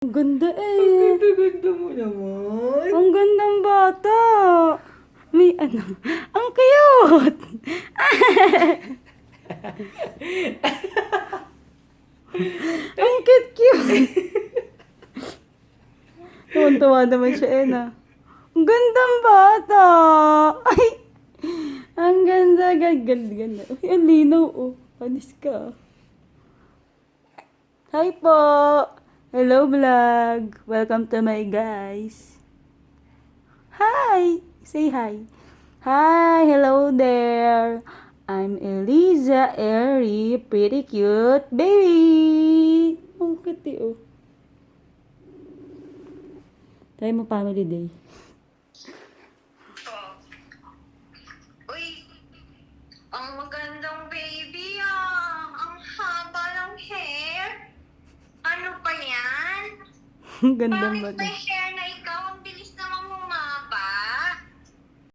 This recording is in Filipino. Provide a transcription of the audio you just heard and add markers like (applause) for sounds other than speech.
Ang ganda eh. Ganda-ganda mo naman. Ang gandang bata. May ano. Ang cute. (laughs) Ang cute-cute. Tuwan-tuwa naman siya, Ena. Ang gandang bata. Ay. Ang ganda, ganda, ganda, ganda. Uy, ang linaw, oh. Panis ka. Hi po. Hello, vlog. Welcome to my guys. Hi. Say hi. Hi. Hello there. I'm Eliza Airy, pretty cute baby. Ang cute eh, oh. Tayo mo family day. Uy, ang magandang baby Ang bata. may